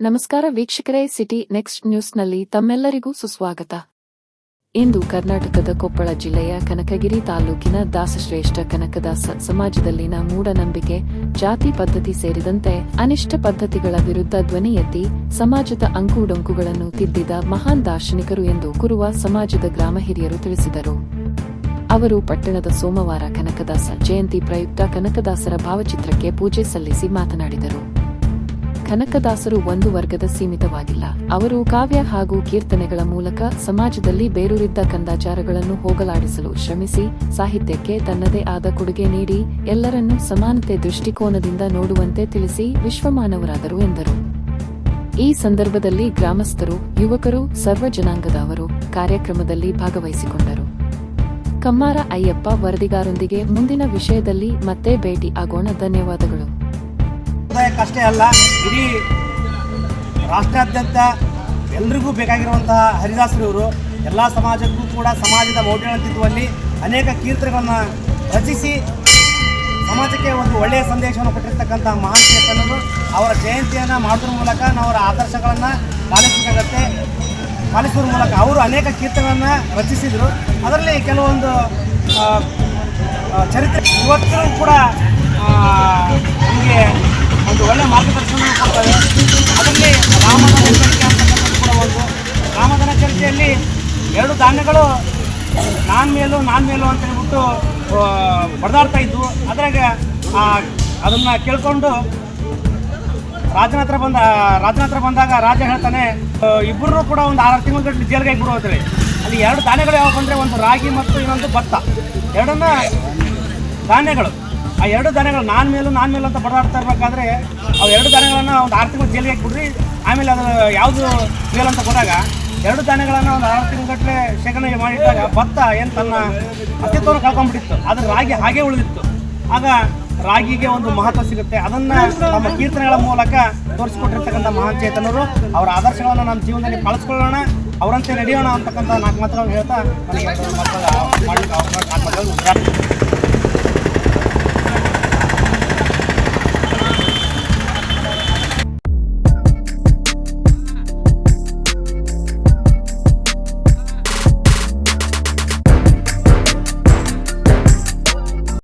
ನಮಸ್ಕಾರ ವೀಕ್ಷಕರೇ, city next ನ್ಯೂಸ್ನಲ್ಲಿ ತಮ್ಮೆಲ್ಲರಿಗೂ ಸುಸ್ವಾಗತ. ಇಂದು ಕರ್ನಾಟಕದ ಕೊಪ್ಪಳ ಜಿಲ್ಲೆಯ ಕನಕಗಿರಿ ತಾಲೂಕಿನ ದಾಸಶ್ರೇಷ್ಠ ಕನಕದಾಸ ಸಮಾಜದಲ್ಲಿನ ಮೂಢನಂಬಿಕೆ, ಜಾತಿ ಪದ್ಧತಿ ಸೇರಿದಂತೆ ಅನಿಷ್ಟ ಪದ್ಧತಿಗಳ ವಿರುದ್ಧ ಧ್ವನಿ ಎತ್ತಿ ಸಮಾಜದ ಅಂಕುಡೊಂಕುಗಳನ್ನು ತಿದ್ದಿದ ಮಹಾನ್ ದಾರ್ಶನಿಕರು ಎಂದು ಕುರುವ ಸಮಾಜದ ಗ್ರಾಮ ಹಿರಿಯರು ತಿಳಿಸಿದರು. ಅವರು ಪಟ್ಟಣದ ಸೋಮವಾರ ಕನಕದಾಸ ಜಯಂತಿ ಪ್ರಯುಕ್ತ ಕನಕದಾಸರ ಭಾವಚಿತ್ರಕ್ಕೆ ಪೂಜೆ ಸಲ್ಲಿಸಿ ಮಾತನಾಡಿದರು. ಕನಕದಾಸರು ಒಂದು ವರ್ಗದ ಸೀಮಿತವಾಗಿಲ್ಲ. ಅವರು ಕಾವ್ಯ ಹಾಗೂ ಕೀರ್ತನೆಗಳ ಮೂಲಕ ಸಮಾಜದಲ್ಲಿ ಬೇರೂರಿದ್ದ ಕಂದಾಚಾರಗಳನ್ನು ಹೋಗಲಾಡಿಸಲು ಶ್ರಮಿಸಿ, ಸಾಹಿತ್ಯಕ್ಕೆ ತನ್ನದೇ ಆದ ಕೊಡುಗೆ ನೀಡಿ, ಎಲ್ಲರನ್ನೂ ಸಮಾನತೆ ದೃಷ್ಟಿಕೋನದಿಂದ ನೋಡುವಂತೆ ತಿಳಿಸಿ ವಿಶ್ವಮಾನವರಾದರು ಎಂದರು. ಈ ಸಂದರ್ಭದಲ್ಲಿ ಗ್ರಾಮಸ್ಥರು, ಯುವಕರು ಸರ್ವ ಜನಾಂಗದವರು ಕಾರ್ಯಕ್ರಮದಲ್ಲಿ ಭಾಗವಹಿಸಿಕೊಂಡರು. ಕಮ್ಮಾರ ಅಯ್ಯಪ್ಪ ವರದಿಗಾರೊಂದಿಗೆ ಮುಂದಿನ ವಿಷಯದಲ್ಲಿ ಮತ್ತೆ ಭೇಟಿ ಆಗೋಣ. ಧನ್ಯವಾದಗಳು. ಸಮುದಾಯಕ್ಕಷ್ಟೇ ಅಲ್ಲ, ಇಡೀ ರಾಷ್ಟ್ರಾದ್ಯಂತ ಎಲ್ರಿಗೂ ಬೇಕಾಗಿರುವಂತಹ ಹರಿದಾಸರವರು ಎಲ್ಲ ಸಮಾಜಕ್ಕೂ ಕೂಡ ಸಮಾಜದ ಮೌಢ್ಯಗಳನ್ನು ಅನೇಕ ಕೀರ್ತನೆಗಳನ್ನು ರಚಿಸಿ ಸಮಾಜಕ್ಕೆ ಒಂದು ಒಳ್ಳೆಯ ಸಂದೇಶವನ್ನು ಕೊಟ್ಟಿರ್ತಕ್ಕಂಥ ಮಹಾನ್ ಚೇತನರು ಅವರ ಜಯಂತಿಯನ್ನು ಮಾಡೋದ್ರ ಮೂಲಕ ನಾವು ಅವರ ಆದರ್ಶಗಳನ್ನು ಪಾಲಿಸಬೇಕಾಗತ್ತೆ. ಪಾಲಿಸುವ ಮೂಲಕ ಅವರು ಅನೇಕ ಕೀರ್ತನೆಗಳನ್ನು ರಚಿಸಿದರು. ಅದರಲ್ಲಿ ಕೆಲವೊಂದು ಚರಿತ್ರೆ ಇವತ್ತು ಕೂಡ ನಮಗೆ ಒಂದು ಒಳ್ಳೆ ಮಾರ್ಗದರ್ಶನ ಕೊಡ್ತವೆ. ಅದರಲ್ಲಿ ರಾಮದನ ಚರಿತೆ ಅಂತಕ್ಕಂಥದ್ದು ಕೂಡ ಒಂದು ರಾಮಧನ ಚರಿತೆಯಲ್ಲಿ ಎರಡು ಧಾನ್ಯಗಳು ನಾನ್ ಮೇಲು ನಾನ್ ಮೇಲು ಅಂತ ಹೇಳ್ಬಿಟ್ಟು ಹೊಡೆದಾಡ್ತಾ ಇದ್ವು. ಅದ್ರಾಗ ಅದನ್ನು ಕೇಳ್ಕೊಂಡು ರಾಜನ ಹತ್ರ ಬಂದ, ರಾಜನ ಹತ್ರ ಬಂದಾಗ ರಾಜ ಹೇಳ್ತಾನೆ ಇಬ್ಬರು ಕೂಡ ಒಂದು ಆರು ತಿಂಗಳ ಗಂಟೆ ಜೈಲ್ಗೆ ಅಂತೇಳಿ ಅಲ್ಲಿ ಎರಡು ಧಾನ್ಯಗಳು ಯಾವಾಗ ಬಂದರೆ ಒಂದು ರಾಗಿ ಮತ್ತು ಇನ್ನೊಂದು ಭತ್ತ. ಎರಡನ್ನ ಧಾನ್ಯಗಳು. ಆ ಎರಡು ದನಗಳು ನಾನ್ ಮೇಲೂ ನಾನ್ ಮೇಲೂ ಅಂತ ಬಡದಾಡ್ತಾ ಇರ್ಬೇಕಾದ್ರೆ ಅವು ಎರಡು ದನಗಳನ್ನು ಒಂದು ಆರು ತಿಂಗಳು ಜೈಲಿಗೆ ಹಾಕ್ಬಿಡ್ರಿ ಆಮೇಲೆ ಅದು ಯಾವುದು ಮೇಲ್ ಅಂತ ಹೋದಾಗ ಎರಡು ಧಾನ್ಯಗಳನ್ನು ಒಂದು ಆರು ತಿಂಗಳಗಟ್ಟಲೆ ಶೇಖರಣೆ ಮಾಡಿಟ್ಟಾಗ ಭತ್ತ ಏನು ತನ್ನ ಅಸ್ತಿತ್ವವನ್ನು ಕಳ್ಕೊಂಡ್ಬಿಟ್ಟಿತ್ತು ಆದರೆ ರಾಗಿ ಹಾಗೆ ಉಳಿದಿತ್ತು ಆಗ ರಾಗಿಗೆ ಒಂದು ಮಹತ್ವ ಸಿಗುತ್ತೆ ಅದನ್ನ ನಮ್ಮ ಕೀರ್ತನೆಗಳ ಮೂಲಕ ತೋರಿಸ್ಕೊಟ್ಟಿರ್ತಕ್ಕಂಥ ಮಹಾನ್ ಚೇತನರು ಅವರ ಆದರ್ಶಗಳನ್ನು ನಮ್ಮ ಜೀವನದಲ್ಲಿ ಕಳಿಸ್ಕೊಳ್ಳೋಣ ಅವರಂತೆ ನಡೆಯೋಣ ಅಂತಕ್ಕಂಥ ನಾಲ್ಕು ಮಾತುಗಳನ್ನು ಹೇಳ್ತಾ ನನಗೆ ಮಾತುಗಳ